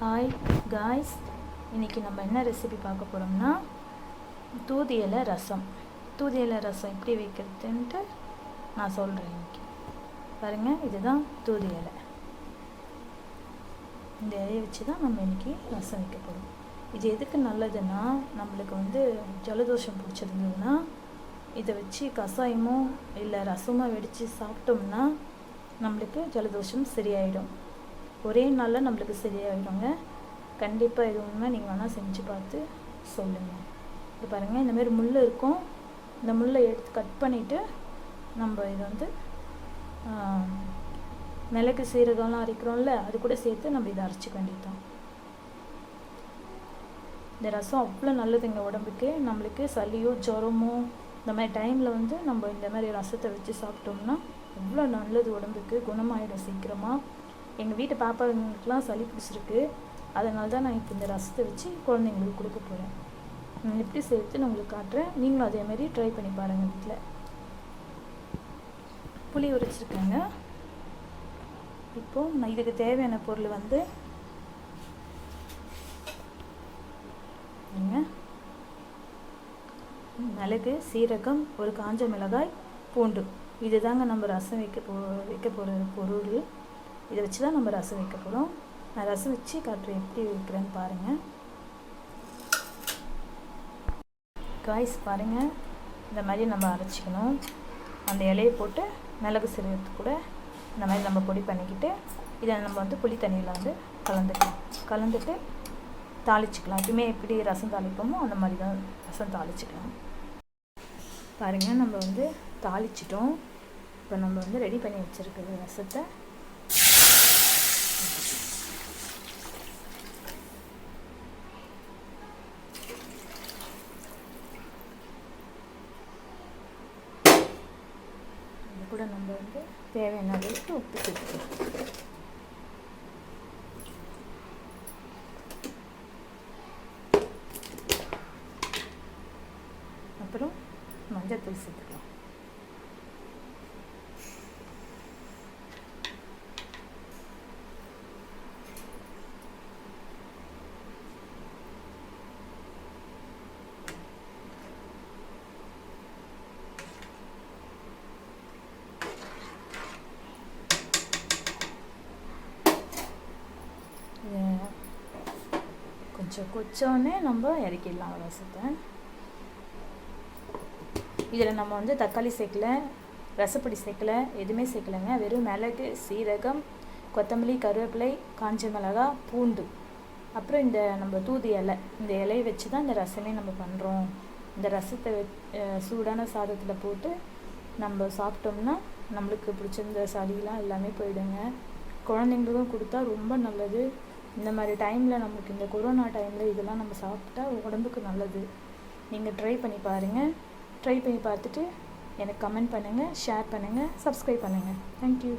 Hi guys இன்றைக்கி நம்ம என்ன ரெசிபி பார்க்க போகிறோம்னா தூதி இலை ரசம். தூதி இலை ரசம் எப்படி வைக்கிறதுன்ட்டு நான் சொல்கிறேன் இன்றைக்கி பாருங்கள் இதுதான் தூதி இலை இந்த இலையை வச்சு தான் நம்ம இன்றைக்கி ரசம் வைக்க போகிறோம் இது எதுக்கு நல்லதுன்னா நம்மளுக்கு வந்து ஜலதோஷம் பிடிச்சிருந்ததுன்னா இதை வச்சு கஷாயமோ இல்லை ரசமோ வெடித்து சாப்பிட்டோம்னா நம்மளுக்கு ஜலதோஷம் சரியாயிடும். ஒரே நாளில் நம்மளுக்கு சரியாயிடுங்க கண்டிப்பாக இது உண்மை. நீங்கள் வேணால் செஞ்சு பார்த்து சொல்லுங்கள் இது பாருங்கள் இந்தமாரி முள் இருக்கும். இந்த முள்ளை எடுத்து கட் பண்ணிவிட்டு நம்ம இதை வந்து மிளகு சீரகம்லாம் அரைக்கிறோம்ல அது கூட சேர்த்து நம்ம இதை அரைச்சிக்க வேண்டியதுதான். இந்த ரசம் அவ்வளோ நல்லதுங்க உடம்புக்கு. நம்மளுக்கு சளியோ ஜுரமோ இந்த மாதிரி டைமில் வந்து நம்ம இந்த மாதிரி ரசத்தை வச்சு சாப்பிட்டோம்னா அவ்வளோ நல்லது உடம்புக்கு. குணமாயிடும் சீக்கிரமாக எங்கள் வீட்டு பாப்பாங்களுக்கெலாம் சளி பிடிச்சிருக்கு. அதனால தான் நான் இப்போ இந்த ரசத்தை வச்சு குழந்தைங்களுக்கு கொடுக்க போகிறேன் நான் எப்படி சேர்த்து நான் உங்களுக்கு காட்டுறேன். நீங்களும் அதேமாரி ட்ரை பண்ணி பாருங்கள் வீட்டில் புளி உரைச்சிருக்கேங்க. இப்போது நான் இதுக்கு தேவையான பொருள் வந்து மிளகு சீரகம் ஒரு காஞ்ச மிளகாய் பூண்டு. இதுதாங்க நம்ம ரசம் வைக்க போ வைக்க போகிற பொருள். இதை வச்சு தான் நம்ம ரசம் வைக்க போகிறோம் நான் ரசம் வச்சு காட்டுறேன் எப்படி வைக்கிறேன்னு பாருங்கள் காய்ஸ் பாருங்கள் இந்த மாதிரி நம்ம அரைச்சிக்கணும். அந்த இலையை போட்டு மிளகு சிறுவத்து கூட இந்த மாதிரி நம்ம பொடி பண்ணிக்கிட்டு இதை நம்ம வந்து புளி தண்ணியில் வந்து கலந்துக்கலாம். கலந்துட்டு தாளிச்சிக்கலாம். எப்பயுமே எப்படி ரசம் தாளிப்போமோ அந்த மாதிரி தான் ரசம் தாளிச்சிக்கலாம். பாருங்கள் நம்ம வந்து தாளிச்சிட்டோம். இப்போ நம்ம வந்து ரெடி பண்ணி வச்சுருக்கிற ரசத்தை கூட நம்ம வந்து தேவையான அளவுக்கு உப்பு சேர்த்துக்கலாம். அப்புறம் மஞ்சத்தூள் சேர்த்துக்கலாம். கொஞ்சம் கொச்சோன்னே நம்ம இறக்கிடலாம் ரசத்தை இதில் நம்ம வந்து தக்காளி சேர்க்கல ரசப்பொடி சேர்க்கல எதுவுமே சேர்க்கலைங்க. வெறும் மிளகு சீரகம் கொத்தமல்லி கருவேப்பிலை காஞ்ச மிளகா பூண்டு. அப்புறம் இந்த நம்ம தூதி இலை. இந்த இலையை வச்சு தான் இந்த ரசமே நம்ம பண்ணுறோம் இந்த ரசத்தை சூடான சாதத்தில் போட்டு நம்ம சாப்பிட்டோம்னா நம்மளுக்கு பிடிச்சிருந்த சளியெலாம் எல்லாமே போயிடுங்க. குழந்தைங்களுக்கும் கொடுத்தா ரொம்ப நல்லது. இந்த மாதிரி டைமில் நமக்கு இந்த கொரோனா டைமில் இதெல்லாம் நம்ம சாப்பிட்டா உடம்புக்கு நல்லது. நீங்கள் ட்ரை பண்ணி பாருங்கள் ட்ரை பண்ணி பார்த்துட்டு எனக்கு கமெண்ட் பண்ணுங்கள் ஷேர் பண்ணுங்கள் சப்ஸ்கிரைப் பண்ணுங்கள் தேங்க்யூ